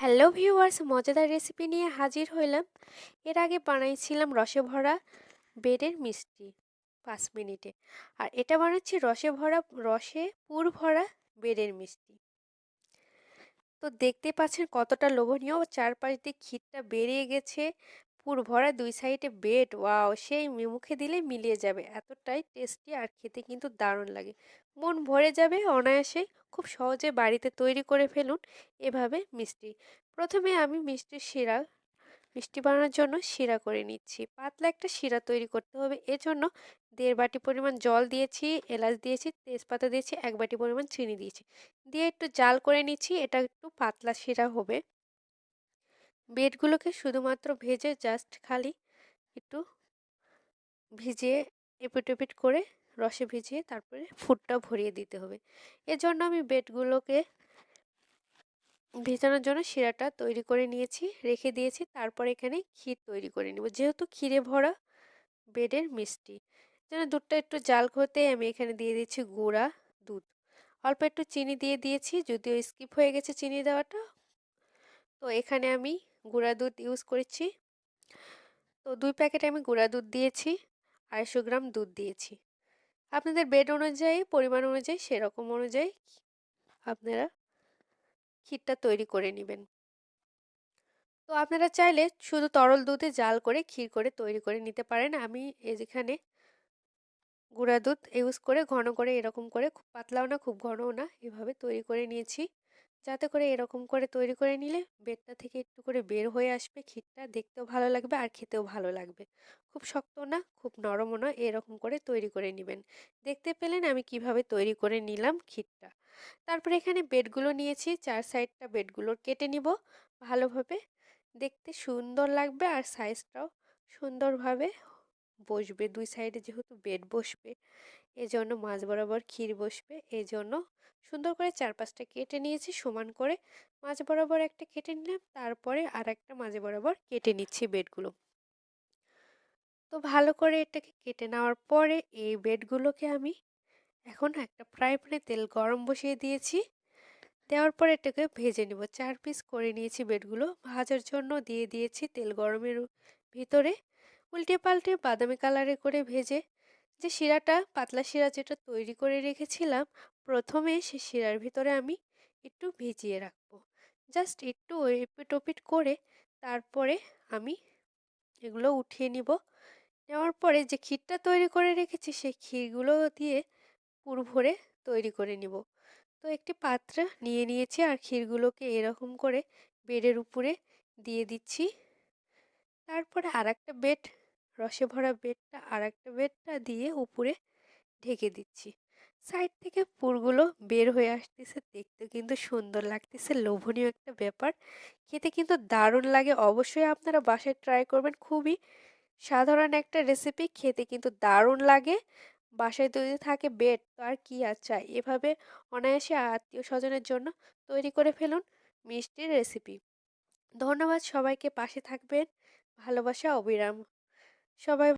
Hello viewers মজাদার recipe নিয়ে হাজির হইলাম। এর আগে বানাইছিলাম রসে ভরা বেডের মিষ্টি পাঁচ মিনিটে। আর এটা বানাচ্ছি রসে ভরা রসে পুর ভরা বেডের মিষ্টি। তো দেখতে পাচ্ছেন কতটা লোভনীয়, চারপাশ দিয়ে ক্ষীরটা বেরিয়ে গেছে। পুর ভরা দুই সাইডে বেড, ওয়াও, সেই মুখে দিলে মিলিয়ে যাবে। এতটাই টেস্টি আর খেতে কিন্তু দারুণ লাগে। মন ভরে যাবে অনায়াসে। খুব সহজে বাড়িতে তৈরি করে ফেলুন এভাবে মিষ্টি। প্রথমে আমি মিষ্টির শিরা, মিষ্টি বানানোর জন্য শিরা করে নিচ্ছি। পাতলা একটা শিরা তৈরি করতে হবে। এজন্য দেড় বাটি পরিমাণ জল দিয়েছি, এলাচ দিয়েছি, তেজপাতা দিয়েছি, এক বাটি পরিমাণ চিনি দিয়েছি। দিয়ে একটু জাল করে নিচ্ছি। এটা একটু পাতলা শিরা হবে। বেডগুলোকে শুধুমাত্র ভেজে জাস্ট খালি একটু ভিজিয়ে এপিট এপিট করে রসে ভিজিয়ে তারপরে ফুটটা ভরিয়ে দিতে হবে। এজন্য আমি বেডগুলোকে ভেজানোর জন্য শিরাটা তৈরি করে নিয়েছি, রেখে দিয়েছি, তারপর এখানে ক্ষীর তৈরি করে নেব। যেহেতু ক্ষীরে ভরা বেডের মিষ্টি, যেন দুধটা একটু জাল করতে আমি এখানে দিয়ে দিচ্ছি গুঁড়া দুধ। অল্প একটু চিনি দিয়ে দিয়েছি, যদিও স্কিপ হয়ে গেছে চিনি দেওয়াটা তো এখানে আমি গুঁড়া দুধ ইউজ করেছি। তো দুই প্যাকেট আমি গুঁড়া দুধ দিয়েছি, আড়াইশো গ্রাম দুধ দিয়েছি। আপনাদের বেড অনুযায়ী, পরিমাণ অনুযায়ী, সেরকম অনুযায়ী আপনারা ক্ষীরটা তৈরি করে নেবেন। তো আপনারা চাইলে শুধু তরল দুধে জাল করে ক্ষীর করে তৈরি করে নিতে পারেন। আমি যেখানে গুঁড়া দুধ ইউজ করে ঘন করে এরকম করে, খুব পাতলাও না, খুব ঘনও না, এভাবে তৈরি করে নিয়েছি। যাতে করে এরকম করে তৈরি করে নিলে বেডটা থেকে একটু করে বের হয়ে আসবে ক্ষীরটা দেখতেও ভালো লাগবে আর খেতেও ভালো লাগবে। খুব শক্ত না, খুব নরমও না এরকম করে তৈরি করে নেবেন। দেখতে পেলেন আমি কীভাবে তৈরি করে নিলাম ক্ষীরটা তারপরে এখানে বেডগুলো নিয়েছি, চার সাইডটা বেডগুলো কেটে নিব ভালোভাবে। দেখতে সুন্দর লাগবে আর সাইজটাও সুন্দরভাবে বসবে, দুই সাইডে যেহেতু বেড বসবে, এজন্য মাছ বরাবর ক্ষীর বসবে এই জন্য সুন্দর করে চার পাঁচটা কেটে নিয়েছি, সমান করে মাঝ বরাবর একটা কেটে নিলাম, তারপরে আর একটা মাঝে বরাবর কেটে নিচ্ছি বেডগুলো। তো ভালো করে এটাকে কেটে নেওয়ার পরে এই বেডগুলোকে আমি এখন একটা ফ্রাই প্যানে তেল গরম বসিয়ে দিয়েছি, দেওয়ার পর এটাকে ভেজে নেব। চার পিস করে নিয়েছি বেডগুলো, ভাজার জন্য দিয়ে দিয়েছি তেল গরমের ভিতরে। উল্টে পাল্টে বাদামি কালারে করে ভেজে যে শিরাটা, পাতলা শিরা যেটা তৈরি করে রেখেছিলাম, প্রথমে সে শিরার ভিতরে আমি একটু ভিজিয়ে রাখব। জাস্ট একটু এপিট ওপিট করে তারপরে আমি এগুলো উঠিয়ে নিব। নেওয়ার পরে যে ক্ষীরটা তৈরি করে রেখেছি, সেই ক্ষীরগুলো দিয়ে পুর ভরে তৈরি করে নিব। তো একটি পাত্র নিয়ে নিয়েছি আর ক্ষীরগুলোকে এরকম করে বেডের উপরে দিয়ে দিচ্ছি। তারপরে আর একটা বেড রসে ভরা বেডটা আর একটা বেডটা দিয়ে উপরে ঢেকে দিচ্ছি। সাইড থেকে পুরগুলো বের হয়ে আসতেছে দেখতে কিন্তু সুন্দর লাগতেছে, লোভনীয় একটা ব্যাপার। খেতে কিন্তু দারুণ লাগে, অবশ্যই আপনারা বাসায় ট্রাই করবেন। খুবই সাধারণ একটা রেসিপি খেতে কিন্তু দারুণ লাগে। বাসায় যদি থাকে বেড তো আর কি আর চাই? এভাবে অনায়াসে আত্মীয় স্বজনের জন্য তৈরি করে ফেলুন মিষ্টির রেসিপি ধন্যবাদ সবাইকে, পাশে থাকবেন। ভালোবাসা, অবিরাম। সবাই